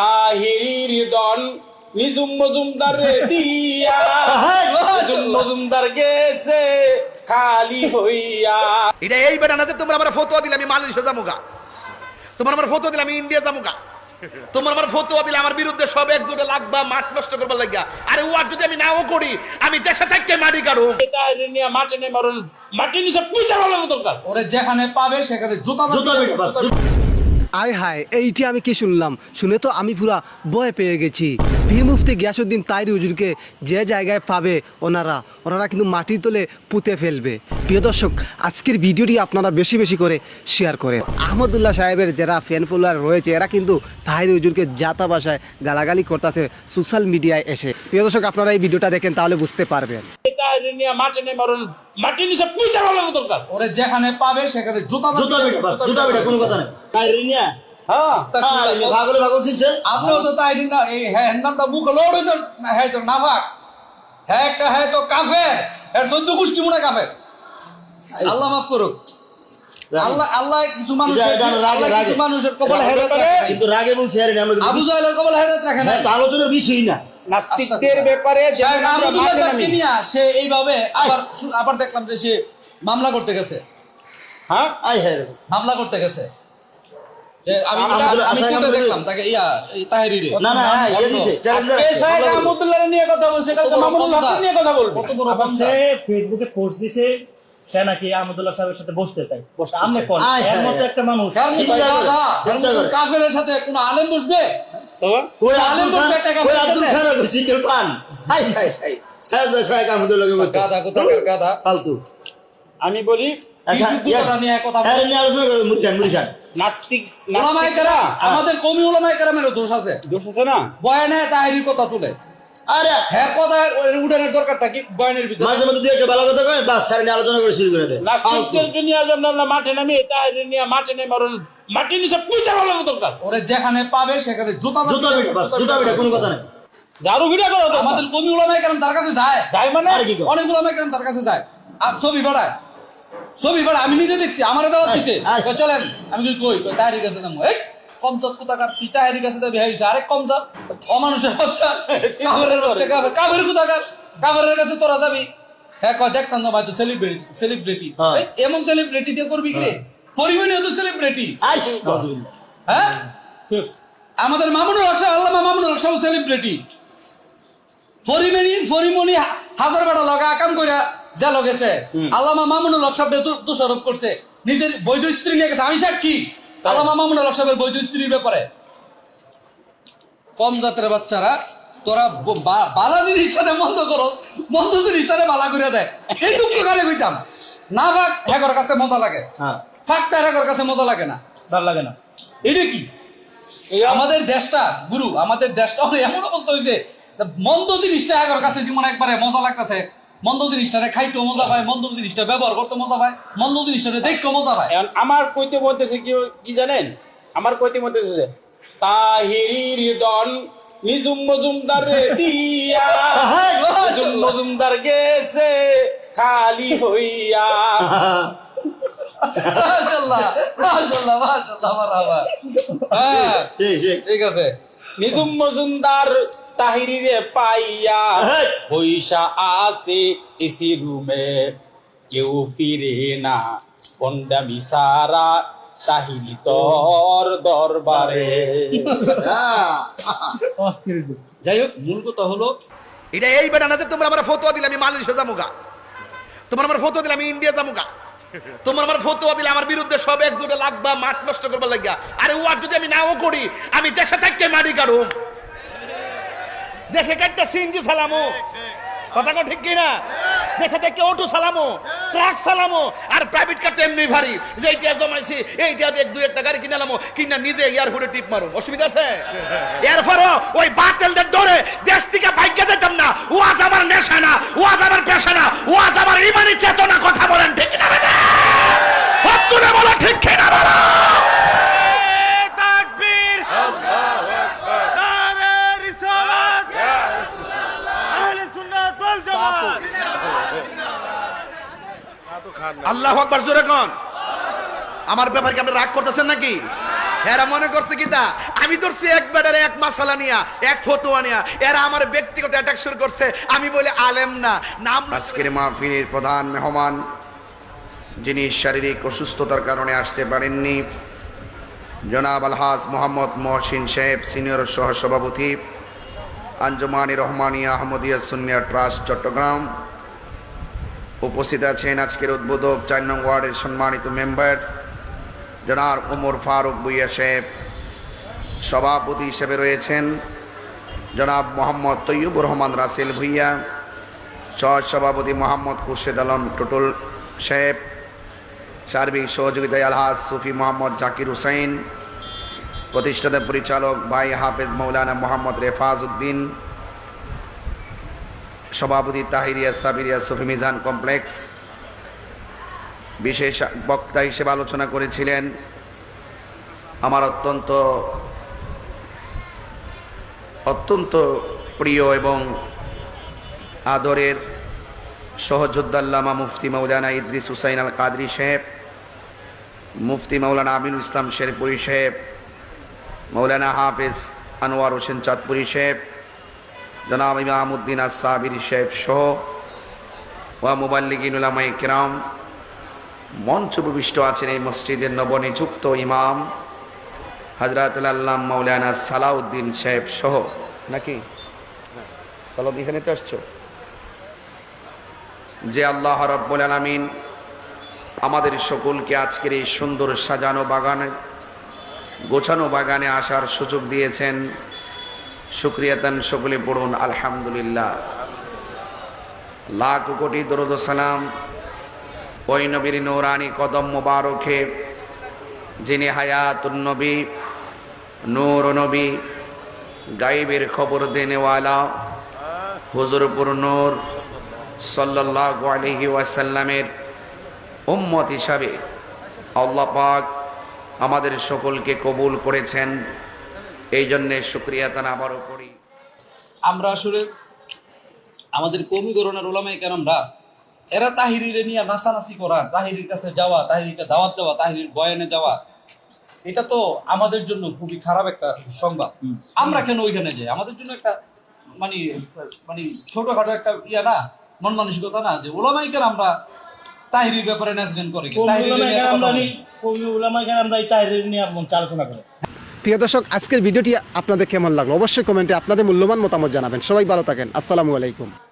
তাহিরির দন নিজুম মজুমদার দিয়া। নিজুম মজুমদার গেছে খালি হইয়া। এটা এই বেটা না যে তোমরা আমার ফতোয়া দিলে আমি মালয়েশিয়া তোমার আমার ফতোয়া দিলে আমি ইন্ডিয়া যামুগা। তোমার আমার ফতোয়া দিলে আমার বিরুদ্ধে সব একজোটে লাগবা মাঠ নষ্ট করবার লাগিয়া। আরে ওয়ার যদি আমি নাও করি আমি দেশে থাকতে মারি নিয়ে মাঠে নেই মারুন। মাটি নিচে পূজা ভালো দরকার ওরে যেখানে পাবে সেখানে জুতা জুতা আয় হায়, এইটি আমি কি শুনলাম? শুনে তো আমি পুরা ভয় পেয়ে গেছি। পীর মুফতি গিয়াসুদ্দিন তাইরি হুজুরকে যে জায়গায় পাবে ওনারা ওনারা কিন্তু মাটির তলে পুঁতে ফেলবে। প্রিয় দর্শক, আজকের ভিডিওটি আপনারা বেশি বেশি করে শেয়ার করেন। আহমদুল্লাহ সাহেবের যারা ফ্যান ফলোয়ার রয়েছে, এরা কিন্তু তাহির হুজুরকে যাতা ভাষায় গালাগালি করতেছে সোশ্যাল মিডিয়ায় এসে। প্রিয় দর্শক, আপনারা এই ভিডিওটা দেখেন, তাহলে বুঝতে পারবেন। নিয়ে মাঠে নেই মারুন মাটি নিচে পূজা ভালো দরকার। ওরে যেখানে পাবে সেখানে জুতা জুতা বাস জুতা কোনো কথা নাই। তাই রিনিয়া হ্যাঁ। হ্যাঁ ভাগলে ভাগল চিনছে আপনিও তো তাই না এই হ্যাঁ নামটা মুখ লোড হইতো হ্যাঁ তো নাফাক। হ্যাঁ একটা হ্যাঁ তো কাফে চোদ্দ মনে আল্লাহ মাফ করুক। আল্লাহ আল্লাহ কিছু মানুষের রাগে, কিছু মানুষের কবলে হেরাত রাখে কিন্তু রাগে বলছি আবু জাহেলের হেরাত রাখে হ্যাঁ, আলোচনার বিষয়ই না। নাস্তিকদের ব্যাপারে সে এইভাবে আবার আবার দেখলাম যে সে মামলা করতে গেছে। হ্যাঁ? আই হ্যাঁ মামলা করতে গেছে। ইয়া না না হ্যাঁ ইয়ে ফেসবুকে পোস্ট দিছে সে নাকি আহমদুল্লাহ সাহেবের সাথে বসতে চাই আমনে কোন এর মতো একটা মানুষ। কাফেরের সাথে কোনো আলেম বসবে? আলেম আব্দুল সিকেল পান। হাই হাই হাই। হ্যাঁ যা ফালতু। আমি বলি নাস্তিক আমাদের কমি ওলামায় কেরামেরও দোষ আছে। দোষ আছে না? বয়ানে তাহারির কথা তুলে। আরে হ্যাঁ কথা উডানের দরকারটা কি? বয়ানের ভিতরে। মাঝে মধ্যে দুই একটা ভালো কথা কয় বাস নিয়ে আলোচনা করে শুরু করে দেয় নিয়ে যেমন আমরা মাঠে নামি তাহিরি নিয়ে মাঠে মাটি নিচে পূজা ভালো দরকার ওরে যেখানে পাবে সেখানে জুতা জুতা পিটা বাস জুতা পিটা কোনো কথা নাই। ঝাড়ু ভিড়া করো আমাদের কমি কেরাম তার কাছে যায়। যাই মানে? আর কি কয়? অনেক তার কাছে যায়। আর ছবি বাড়ায়। ছবি বাড়ায় আমি নিজে দেখছি আমারও দাওয়াত দিছে। চলেন আমি কই কই কই তাহিরি কাছে কমজাত কোথাকার তুই তাহিরি কাছে যাবি আরে কমজাত অমানুষের বাচ্চা বাচ্চা কোথাকার কাছে তোরা যাবি। হ্যাঁ কয় দেখ না ভাই তো সেলিব্রিটি সেলিব্রিটি হ্যাঁ। এমন সেলিব্রিটি দিয়ে করবি কি রে? পরিমণি তো সেলিব্রিটি হ্যাঁ? আমাদের মামুনুল হক সাহেব আল্লামা মামুনুল হক সাহেব সেলিব্রিটি ফরিমণি ফরিমণি হাজার বেটা লগা আকাম কইরা যা লগেছে আল্লামা মামুনুল হক সাহেব দোষারোপ করছে। নিজের বৈধ স্ত্রী নিয়ে গেছে। আমি সাক্ষী। আল্লামা মামুনুল হক সাহেবের বৈধ স্ত্রীর ব্যাপারে। কম জাতের বাচ্চারা তোরা বালা জিনিসটারে মন্দ জিনিসটারে বালা করে দেয় এই দুঃখ কইতাম? না ভাগ হ্যাগর কাছে মজা লাগে। হ্যাঁ। ফাঁকটা হ্যাগর কাছে মজা লাগে না। ভালো লাগে না। এটা কি? আমাদের দেশটা গুরু আমাদের দেশটা এমন অবস্থা হয়েছে মন্দ জিনিসটা কাছে যেমন একবারে মজা লাগতেছে। মন্দ জিনিসটারে খাইতে মজা পায় মন্দ জিনিসটা ব্যবহার করতে মজা পায় মন্দ জিনিসটারে দেখতে মজা পায়। এখন আমার কইতে বলতেছে কি কি জানেন? আমার কইতে বলতেছে তাহিরির দন নিজুম মজুমদার দিয়া নিজুম মজুমদার গেছে খালি হইয়া। মাশাআল্লাহ মাশাআল্লাহ মাশাআল্লাহ মারহাবা হ্যাঁ ঠিক আছে। নিজুম মজুমদার তাহিরিরে পাইয়া! পয়সা আছে এসি রুমে কেউ ফিরে না কন্ডা মিসারা তাহিরি তোর দরবারে। যাই হোক মূল কথা হলো এটা এই বেটা না যে তোমরা আমার ফতোয়া দিলে আমি মালয়েশিয়া যামুগা তোমার আমার ফতোয়া দিলে আমি ইন্ডিয়া যামুগা তোমার আমার ফতোয়া দিলে আমার বিরুদ্ধে সব একজোটে লাগবা, মাঠ নষ্ট করবার লাগিয়া। আরে ওয়ার যদি আমি নাও করি, আমি দেশে থাকতে মারি কারুম দেশে কাটটা সিঙ্গি সালামো। কথা কো ঠিক কিনা? দেশে থেকে অটো সালামো। ট্রাক চালামো আর প্রাইভেট কার তো এমনি ভারী। যে এইটা জমাইছি এইটা এক দুই একটা গাড়ি কিনে নামো কিনা নিজে এয়ারপোর্টে টিপ মারো। অসুবিধা আছে? এরপরও ওই বাতেলদের ডরে দেশ থেকে ভাগ্যে যেতাম না। ও আজ আমার নেশা না ও আজ আমার পেশা না ও আজ আমার ইমানি চেতনা, কথা বলেন ঠিক না বলো ঠিক কিনা বলো আল্লাহ আকবার, জোরে কোন। আমার ব্যাপারে কি আপনি রাগ করতেছেন নাকি? এরা মনে করছে কি তা? আমি ধরছি এক বেটারে এক মাসালা নিয়া, এক ফতোয়া নিয়া, এরা আমার ব্যক্তিগত অ্যাটাক শুরু করছে। আমি বলে আলেম না, নাম আজকের মাহফিলের প্রধান মেহমান, যিনি শারীরিক অসুস্থতার কারণে আসতে পারেননি, জনাব আলহাজ মোহাম্মদ মহসিন সাহেব, সিনিয়র সহসভাপতি, আঞ্জুমানি রহমানিয়া আহমদিয়া সুনিয়া ট্রাস্ট, চট্টগ্রাম। উপস্থিত আছেন আজকের উদ্বোধক, চার নং ওয়ার্ডের সম্মানিত মেম্বার, জনাব ওমর ফারুক বুইয়া সাহেব। সভাপতি হিসেবে রয়েছেন জনাব মোহাম্মদ তৈয়বুর রহমান রাসেল ভুইয়া, সহ সভাপতি মোহাম্মদ খুরশেদ আলম টুটুল সাহেব, সার্বিক সহযোগিতায় আলহাজ সুফি মোহাম্মদ জাকির হুসাইন, প্রতিষ্ঠাতা পরিচালক ভাই হাফেজ মৌলানা মোহাম্মদ রেফাজ উদ্দিন সভাপতি তাহিরিয়া সাবিরিয়া সুফি মিজান কমপ্লেক্স। বিশেষ বক্তা হিসেবে আলোচনা করেছিলেন আমার অত্যন্ত অত্যন্ত প্রিয় এবং আদরের সহযোদ্দাল্লামা মুফতি মৌলানা ইদ্রিস হুসাইন আল কাদরি সাহেব, মুফতি মৌলানা আমিনুল ইসলাম শেরপুরি সাহেব মৌলানা হাফেজ আনোয়ার হোসেন চাঁদপুরি সাহেব জনাব ইমামুদ্দিন আসাবির সাহেব সহ ওয়া মুবাল্লিগিন কিরাম মঞ্চ উপবিষ্ট আছেন এই মসজিদের নবনিযুক্ত ইমাম হজরত আল্লাহ মৌলানা সালাউদ্দিন সাহেব সহ। নাকি? সালাউদ্দিন, এখানে তো আসছো? যে আল্লাহ রব্বুল আলামিন আমাদের সকলকে আজকের এই সুন্দর সাজানো বাগানে, গোছানো বাগানে আসার সুযোগ দিয়েছেন। শুক্রিয়াতান সকলে পড়ুন, আলহামদুলিল্লাহ। লাখ কোটি দরুদ সালাম ওই নবীর নৌরানি কদম মোবারকে, যিনি হায়াতুন নবী, নূর নবী, গাইবের খবর দেনেওয়ালা, হুজুরপুর নূর সাল্লাল্লাহু আলাইহি ওয়াসাল্লামের উম্মত হিসাবে আল্লাহ পাক আমাদের সকলকে কবুল করেছেন। এই জন্যে শুক্রিয়া তান আবারও করি। আমরা আসলে আমাদের কমি করোনার ওলামাই কেরামরা এরা তাহিরিরে নিয়ে নাচানাচি করা তাহিরির কাছে যাওয়া তাহিরিকে দাওয়াত দেওয়া তাহিরির বয়ানে যাওয়া এটা তো আমাদের জন্য খুবই খারাপ একটা সংবাদ। আমরা কেন ওইখানে যাই? আমাদের জন্য একটা মানে মানে ছোটখাটো একটা ইয়া না মন মানসিকতা না যে ওলামাইকার আমরা তাহিরির ব্যাপারে নাচগান করে? তাহিরির আমরা আমরা তাইরের নিয়ে আলোচনা করি। প্রিয় দর্শক, আজকের ভিডিওটি আপনাদের কেমন লাগল? অবশ্যই কমেন্টে আপনাদের মূল্যবান মতামত জানাবেন। সবাই ভালো থাকেন। আসসালামু আলাইকুম।